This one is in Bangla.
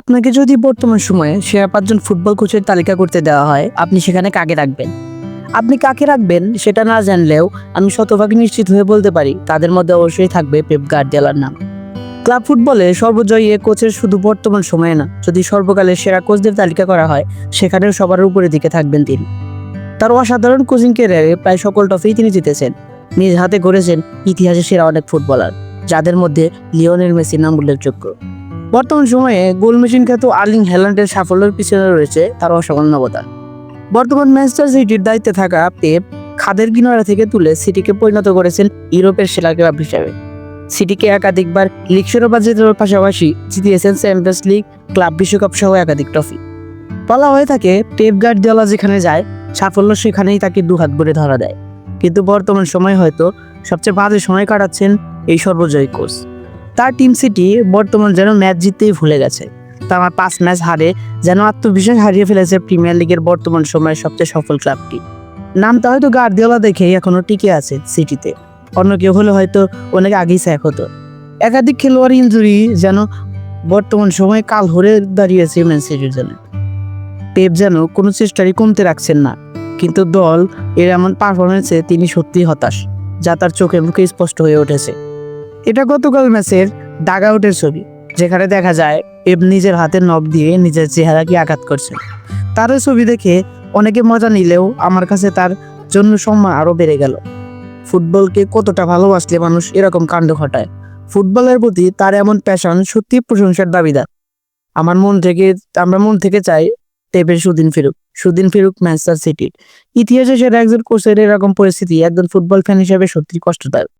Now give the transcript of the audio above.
আপনাকে যদি বর্তমান সময়ে সেরা পাঁচজন ফুটবল কোচের তালিকা করতে দেওয়া হয়, আপনি সেখানে কাকে রাখবেন? আপনি কাকে রাখবেন সেটা না জানলেও আমি শতভাগ নিশ্চিত হয়ে বলতে পারি, তাদের মধ্যে অবশ্যই থাকবে পেপ গার্দিওলার নাম। ক্লাব ফুটবলে সর্বজয়ী এ কোচের শুধু বর্তমান সময়ে না, যদি সর্বকালের সেরা কোচদের তালিকা করা হয়, সেখানেও সবার উপরে দিকে থাকবেন তিনি। তার অসাধারণ কোচিং ক্যারিয়ারে প্রায় সকল ট্রফিই তিনি জিতেছেন। নিজ হাতে গড়েছেন ইতিহাসে সেরা অনেক ফুটবলার, যাদের মধ্যে লিওনেল মেসির নাম উল্লেখযোগ্য। বর্তমান সময়ে গোল মেশিন খ্যাত আর্লিং হ্যালান্ডের সাফল্যের পিছনে রয়েছে তার অসামান্য অবদান। বর্তমান ম্যানচেস্টার সিটির দায়িত্বে থাকা পেপ খাদের কিনারা থেকে তুলে সিটিকে পরিণত করেছেন ইউরোপের সেরা ক্লাব হিসাবে। সিটিকে একাধিকবার লিগ শিরোপা জেতার পাশাপাশি জিতিয়েছেন চ্যাম্পিয়ন্স লিগ, ক্লাব বিশ্বকাপ সহ একাধিক ট্রফি। বলা হয়ে থাকে, পেপ গার্দিওলা যেখানে যায়, সাফল্য সেখানেই তাকে দুহাত ভরে ধরা দেয়। কিন্তু বর্তমান সময় হয়তো সবচেয়ে বাজে সময় কাটাচ্ছেন এই সর্বজয়ী কোচ। তার টিম সিটি বর্তমান যেন ম্যাচ জিততেই ভুলে গেছে। তারা পাঁচ ম্যাচ হারে যেন আত্মবিশ্বাস হারিয়ে ফেলেছে প্রিমিয়ার লিগের বর্তমান সময়ের সবচেয়ে সফল ক্লাবটি নামটা হয়তো গার্দিওলা দেখেই এখনও টিকে আছে সিটিতে অন্য কেউ হলে হয়তো অনেক আগেই স্যাক হতো। একাধিক খেলোয়াড় ইঞ্জুরি যেন বর্তমান সময়ে কাল হরে দাঁড়িয়েছে ম্যান সিটির জন্য। পেপ যেন কোনো চেষ্টারই কমতে রাখছেন না। কিন্তু দল এর এমন পারফরমেন্সে তিনি সত্যিই হতাশ, যা তার চোখে মুখে স্পষ্ট হয়ে উঠেছে। এটা গতকাল ম্যাচের ডাগ আউটের ছবি, যেখানে দেখা যায় পেপ নিজের হাতে নখ দিয়ে নিজের চেহারাকে আঘাত করছে। তার ছবি দেখে অনেকে মজা নিলেও আমার কাছে তার জন্য সম্মান আরও বেড়ে গেল। ফুটবলকে কতটা ভালোবাসলে মানুষ এরকম কাণ্ড ঘটায়? ফুটবলের প্রতি তার এমন প্যাশন সত্যি প্রশংসার দাবিদার। আমার মন থেকে, আমরা মন থেকে চাই টেপের সুদিন ফিরুক সুদিন ফিরুক ম্যানচেস্টার সিটির। ইতিহাসে সেরা একজন কোচের এরকম পরিস্থিতি একজন ফুটবল ফ্যান হিসেবে সত্যি কষ্টদায়ক।